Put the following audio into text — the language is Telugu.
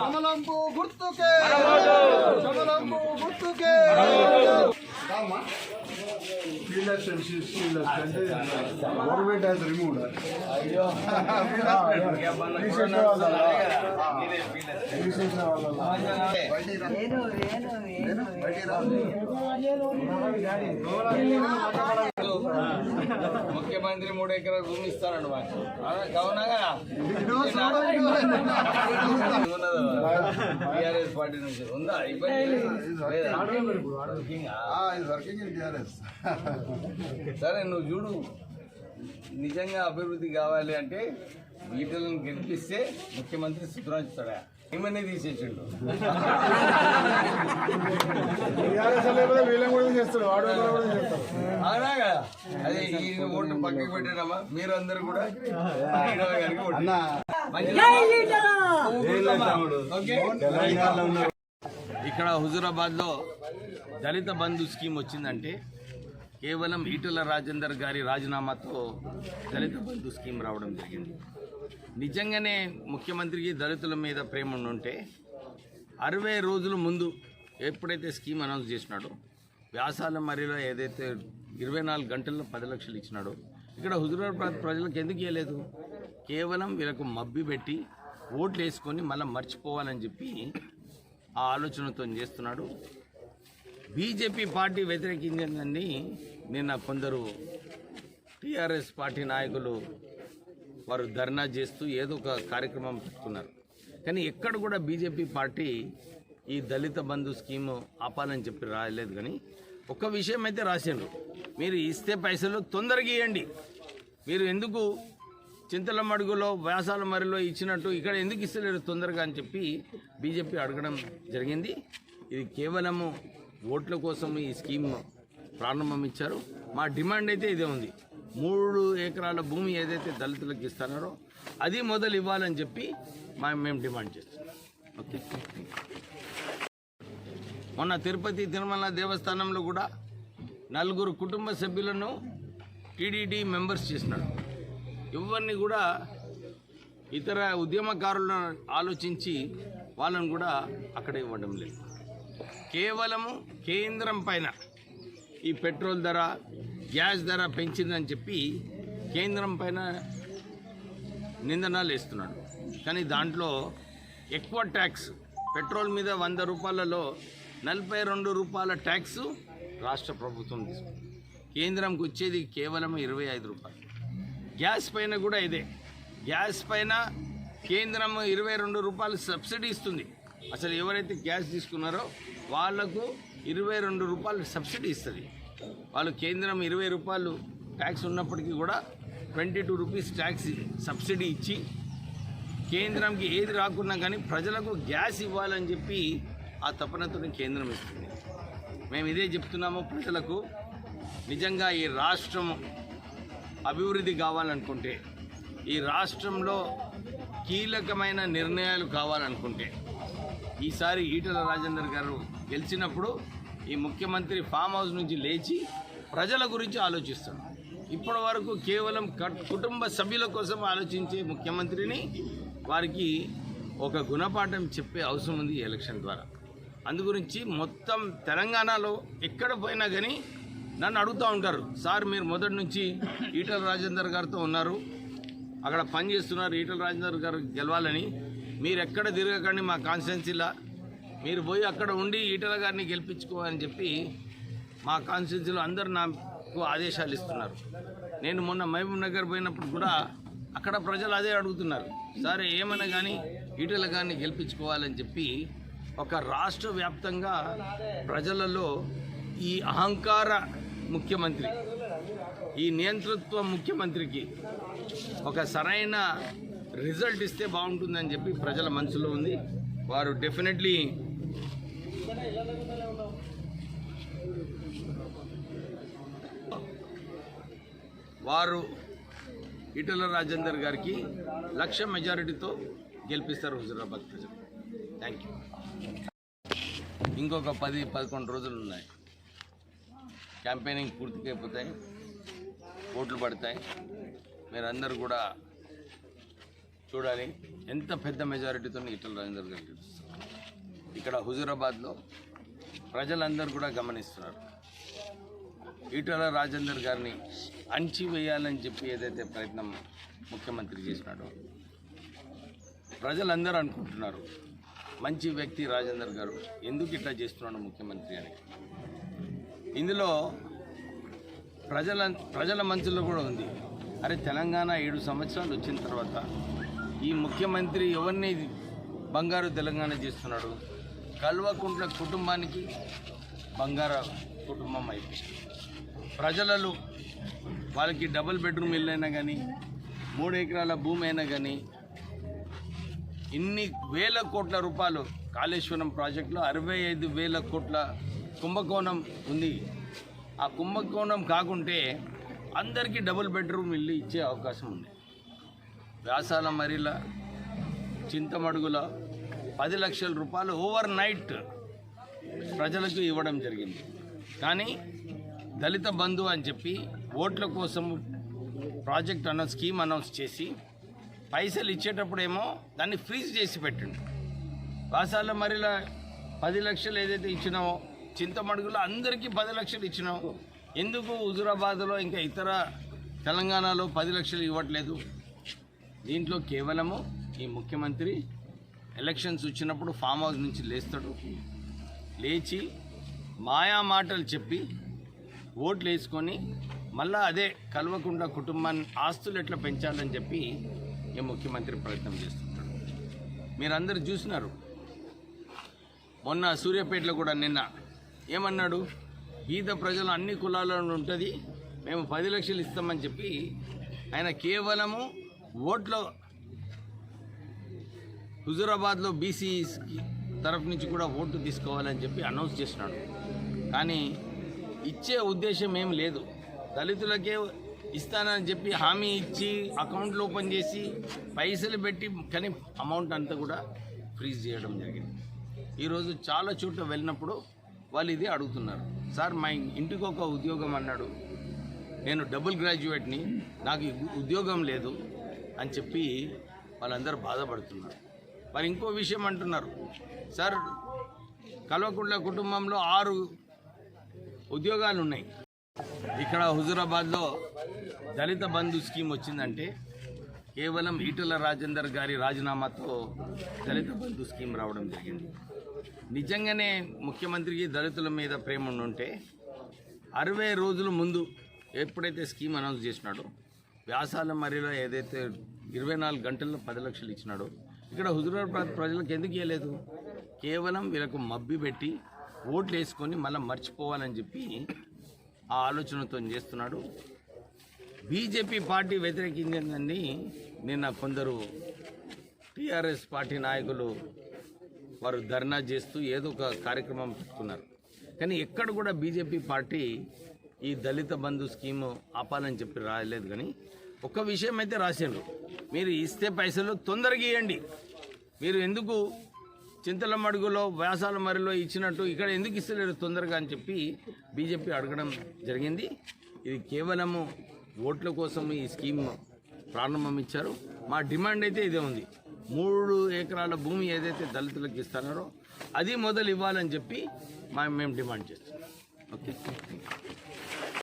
కమలంపు గుర్తుకే కమలంపు గుర్తుకే and she's feelers అంటే government has removed her. ముఖ్యమంత్రి మూడు ఎకరాలు భూమి ఇస్తానండి మాకు. గౌనగా టిఆర్ఎస్ పార్టీ నుంచి ఉందా? ఇబ్బంది సరే నువ్వు చూడు. నిజంగా అభివృద్ధి కావాలి అంటే వీటిలను గెలిపిస్తే ముఖ్యమంత్రి సుధరాజుతాడా ఏమనే తీసేసిండు? అవునా కదా? అదే ఈ ఓటు పక్కకి పెట్టాడమ్మా మీరు అందరు కూడా ఈటల గారికి ఓటు అన్న ఓకే? ఇక్కడ హుజురాబాద్లో దళిత బంధు స్కీమ్ వచ్చిందంటే కేవలం ఈటల రాజేందర్ గారి రాజీనామాతో దళిత బంధు స్కీమ్ రావడం జరిగింది. నిజంగానే ముఖ్యమంత్రికి దళితుల మీద ప్రేమ ఉంటే అరవై రోజుల ముందు ఎప్పుడైతే స్కీమ్ అనౌన్స్ చేసినాడో వ్యాసాల మరిలో ఏదైతే ఇరవై నాలుగు గంటల్లో పది లక్షలు ఇచ్చినాడో ఇక్కడ హుజురాబాద్ ప్రజలకు ఎందుకు ఇవ్వలేదు కేవలం వీళ్ళకు మబ్బి పెట్టి ఓట్లు వేసుకొని మళ్ళీ మర్చిపోవాలని చెప్పి ఆ ఆలోచనతో చేస్తున్నాడు. బీజేపీ పార్టీ వ్యతిరేకించిందని నిన్న కొందరు టీఆర్ఎస్ పార్టీ నాయకులు వారు ధర్నా చేస్తూ ఏదో ఒక కార్యక్రమం పెట్టుకున్నారు కానీ ఎక్కడ కూడా బీజేపీ పార్టీ ఈ దళిత బంధు స్కీము ఆపాలని చెప్పి రాయలేదు కానీ ఒక్క విషయం అయితే రాసిండ్రు. మీరు ఇస్తే పైసలు తొందరగా ఇవ్వండి మీరు ఎందుకు చింతల మడుగులో వ్యాసాల మరిలో ఇచ్చినట్టు ఇక్కడ ఎందుకు ఇస్తలేరు తొందరగా అని చెప్పి బీజేపీ అడగడం జరిగింది. ఇది కేవలము ఓట్ల కోసం ఈ స్కీమ్ ప్రారంభం ఇచ్చారు. మా డిమాండ్ అయితే ఇదే ఉంది. మూడు ఎకరాల భూమి ఏదైతే దళితులకు ఇస్తున్నారో అది మొదలు ఇవ్వాలని చెప్పి మా మేము డిమాండ్ చేస్తున్నాం. ఓకే? మొన్న తిరుపతి తిరుమల దేవస్థానంలో కూడా నలుగురు కుటుంబ సభ్యులను టీడీడీ మెంబర్స్ చేసినాడు ఎవరిని కూడా ఇతర ఉద్యమకారులను ఆలోచించి వాళ్ళను కూడా అక్కడ ఇవ్వడం లేదు. కేవలము కేంద్రం పైన ఈ పెట్రోల్ ధర గ్యాస్ ధర పెంచిందని చెప్పి కేంద్రం పైన నిందనాలు వేస్తున్నాడు. కానీ దాంట్లో ఎక్కువ ట్యాక్స్ పెట్రోల్ మీద వంద రూపాయలలో నలభై రెండు రూపాయల ట్యాక్స్ రాష్ట్ర ప్రభుత్వం తీసుకుంది. కేంద్రంకి వచ్చేది కేవలం ఇరవై ఐదు రూపాయలు. గ్యాస్ పైన కూడా ఇదే. గ్యాస్ పైన కేంద్రం ఇరవై రెండు రూపాయలు సబ్సిడీ ఇస్తుంది. అసలు ఎవరైతే గ్యాస్ తీసుకున్నారో వాళ్ళకు ఇరవై రెండు రూపాయలు సబ్సిడీ ఇస్తుంది. వాళ్ళు కేంద్రం ఇరవై రూపాయలు ట్యాక్స్ ఉన్నప్పటికీ కూడా twenty two rupees tax subsidy ఇచ్చి కేంద్రంకి ఏది రాకున్నా కానీ ప్రజలకు గ్యాస్ ఇవ్వాలని చెప్పి ఆ తపనతో కేంద్రం ఇస్తుంది. మేము ఇదే చెప్తున్నాము ప్రజలకు నిజంగా ఈ రాష్ట్రం అభివృద్ధి కావాలనుకుంటే ఈ రాష్ట్రంలో కీలకమైన నిర్ణయాలు కావాలనుకుంటే ఈసారి ఈటల రాజేందర్ గారు గెలిచినప్పుడు ఈ ముఖ్యమంత్రి ఫామ్ హౌస్ నుంచి లేచి ప్రజల గురించి ఆలోచిస్తాడు ఇప్పటి వరకు కేవలం కట్- కుటుంబ సభ్యుల కోసం ఆలోచించే ముఖ్యమంత్రిని వారికి ఒక గుణపాఠం చెప్పే అవసరం ఉంది ఈ ఎలక్షన్ ద్వారా. అందుగురించి మొత్తం తెలంగాణలో ఎక్కడ పోయినా కానీ నన్ను అడుగుతూ ఉంటారు. సార్ మీరు మొదటి నుంచి ఈటల రాజేందర్ గారితో ఉన్నారు. అక్కడ పని చేస్తున్నారు ఈటల రాజేందర్ గారు గెలవాలని. మీరు ఎక్కడ తిరగకండి మా కాన్స్టిట్యున్సీలా. మీరు పోయి అక్కడ ఉండి ఈటల గారిని గెలిపించుకోవాలని చెప్పి మా కాన్స్టిట్యున్సీలో అందరు నాకు ఆదేశాలు ఇస్తున్నారు. నేను మొన్న మహబూబ్ నగర్ పోయినప్పుడు కూడా అక్కడ ప్రజలు అదే అడుగుతున్నారు. సరే ఏమైనా కానీ ఈటల గారిని గెలిపించుకోవాలని చెప్పి ఒక రాష్ట్ర వ్యాప్తంగా ప్రజలలో ఈ అహంకార ముఖ్యమంత్రి ఈ నియంతృత్వ ముఖ్యమంత్రికి ఒక సరైన రిజల్ట్ ఇస్తే బాగుంటుందని చెప్పి ప్రజల మనసులో ఉంది. వారు డెఫినెట్లీ వారు ఈటల రాజేందర్ గారికి లక్ష మెజారిటీతో గెలిపిస్తారు హుజురాబాద్ ప్రజలు. థ్యాంక్ యూ ఇంకొక పది పదకొండు రోజులు ఉన్నాయి. క్యాంపెయినింగ్ పూర్తిగా అయిపోతాయి ఓట్లు పడతాయి. మీరందరూ కూడా చూడాలి. ఎంత పెద్ద మెజారిటీతో ఈటల రాజేందర్ గారు గెలుస్తారు. ఇక్కడ హుజూరాబాద్లో ప్రజలందరూ కూడా గమనిస్తున్నారు. ఈటల రాజేందర్ గారిని అణిచివేయాలని చెప్పి ఏదైతే ప్రయత్నం ముఖ్యమంత్రి చేసినాడో ప్రజలందరూ అనుకుంటున్నారు మంచి వ్యక్తి రాజేందర్ గారు ఎందుకు ఇట్లా చేస్తున్నాడు ముఖ్యమంత్రి అని. ఇందులో ప్రజల ప్రజల మనసులో కూడా ఉంది. అరే తెలంగాణ ఏడు సంవత్సరాలు వచ్చిన తర్వాత ఈ ముఖ్యమంత్రి ఎవరిని బంగారు తెలంగాణ చేస్తున్నాడు? కల్వకుంట్ల కుటుంబానికి బంగారు కుటుంబం అయిపోయింది. ప్రజలలో వాళ్ళకి డబుల్ బెడ్రూమ్ ఇల్లు అయినా కానీ మూడు ఎకరాల భూమి అయినా కానీ ఇన్ని వేల కోట్ల రూపాయలు కాళేశ్వరం ప్రాజెక్టులో అరవై ఐదు వేల కోట్ల కుంభకోణం ఉంది. ఆ కుంభకోణం కాకుంటే అందరికీ డబుల్ బెడ్రూమ్ ఇల్లు ఇచ్చే అవకాశం ఉంది. వ్యాసాల మరిల చింతమడుగుల పది లక్షల రూపాయలు ఓవర్ నైట్ ప్రజలకు ఇవ్వడం జరిగింది. కానీ దళిత బంధు అని చెప్పి ఓట్ల కోసం ప్రాజెక్ట్ అన్న స్కీమ్ అనౌన్స్ చేసి పైసలు ఇచ్చేటప్పుడేమో దాన్ని ఫ్రీజ్ చేసి పెట్టండి. వాసాల మరిలా పది లక్షలు ఏదైతే ఇచ్చినామో చింతమడుగులో అందరికీ పది లక్షలు ఇచ్చినాము ఎందుకు హుజురాబాద్లో ఇంకా ఇతర తెలంగాణలో పది లక్షలు ఇవ్వట్లేదు? దీంట్లో కేవలము ఈ ముఖ్యమంత్రి ఎలక్షన్స్ వచ్చినప్పుడు ఫామ్ హౌస్ నుంచి లేస్తాడు. లేచి మాయా మాటలు చెప్పి ఓట్లు వేసుకొని మళ్ళా అదే కల్వకుండా కుటుంబాన్ని ఆస్తులు ఎట్లా పెంచాలని చెప్పి ఈ ముఖ్యమంత్రి ప్రయత్నం చేస్తుంటాడు. మీరందరూ చూసినారు. మొన్న సూర్యాపేటలో కూడా నిన్న ఏమన్నాడు? బీద ప్రజలు అన్ని కులాలలో ఉంటుంది మేము పది లక్షలు ఇస్తామని చెప్పి ఆయన కేవలము ఓట్లో హుజురాబాద్లో బీసీ తరఫు నుంచి కూడా ఓటు తీసుకోవాలని చెప్పి అనౌన్స్ చేసినాడు. కానీ ఇచ్చే ఉద్దేశం ఏం లేదు. దళితులకే ఇస్తానని చెప్పి హామీ ఇచ్చి అకౌంట్లు ఓపెన్ చేసి పైసలు పెట్టి కానీ అమౌంట్ అంతా కూడా ఫ్రీజ్ చేయడం జరిగింది. ఈరోజు చాలా చోట్ల వెళ్ళినప్పుడు వాళ్ళు ఇది అడుగుతున్నారు. సార్ మా ఇంటికి ఒక ఉద్యోగం అన్నాడు. నేను డబుల్ గ్రాడ్యుయేట్ని. నాకు ఉద్యోగం లేదు అని చెప్పి వాళ్ళందరూ బాధపడుతున్నారు. మరి ఇంకో విషయం అంటున్నారు. సార్ కల్వకుంట్ల కుటుంబంలో ఆరు ఉద్యోగాలు ఉన్నాయి ఇక్కడ హుజురాబాద్లో దళిత బంధు స్కీమ్ వచ్చిందంటే కేవలం ఈటల రాజేందర్ గారి రాజీనామాతో దళిత బంధు స్కీమ్ రావడం జరిగింది. నిజంగానే ముఖ్యమంత్రికి దళితుల మీద ప్రేమ ఉంటే అరవై రోజుల ముందు ఎప్పుడైతే స్కీమ్ అనౌన్స్ చేసినాడో వ్యాసాల మరిలో ఏదైతే ఇరవై నాలుగు గంటల్లో పది లక్షలు ఇచ్చినాడో ఇక్కడ హుజూరాబాద్ ప్రజలకు ఎందుకు ఇవ్వలేదు కేవలం వీళ్ళకు మబ్బి పెట్టి ఓట్లు వేసుకొని మళ్ళీ మర్చిపోవాలని చెప్పి ఆ ఆలోచనతో చేస్తున్నాడు. బీజేపీ పార్టీ వ్యతిరేకించిందని నిన్న కొందరు టీఆర్ఎస్ పార్టీ నాయకులు వారు ధర్నా చేస్తూ ఏదో ఒక కార్యక్రమం పెట్టుకున్నారు. కానీ ఎక్కడ కూడా బీజేపీ పార్టీ ఈ దళిత బంధు స్కీము ఆపాలని చెప్పి రాయలేదు. కానీ ఒక విషయం అయితే రాసిండ్రు. మీరు ఇస్తే పైసలు తొందరగా ఇవ్వండి మీరు ఎందుకు చింతల మడుగులో వ్యాసాల మరిలో ఇచ్చినట్టు ఇక్కడ ఎందుకు ఇస్తలేరు తొందరగా అని చెప్పి బీజేపీ అడగడం జరిగింది. ఇది కేవలము ఓట్ల కోసం ఈ స్కీమ్ ప్రారంభం ఇచ్చారు మా డిమాండ్ అయితే ఇదే ఉంది. మూడు ఎకరాల భూమి ఏదైతే దళితులకు ఇస్తున్నారో అది మొదలు ఇవ్వాలని చెప్పి మా మేము డిమాండ్ చేస్తున్నాం. ఓకే.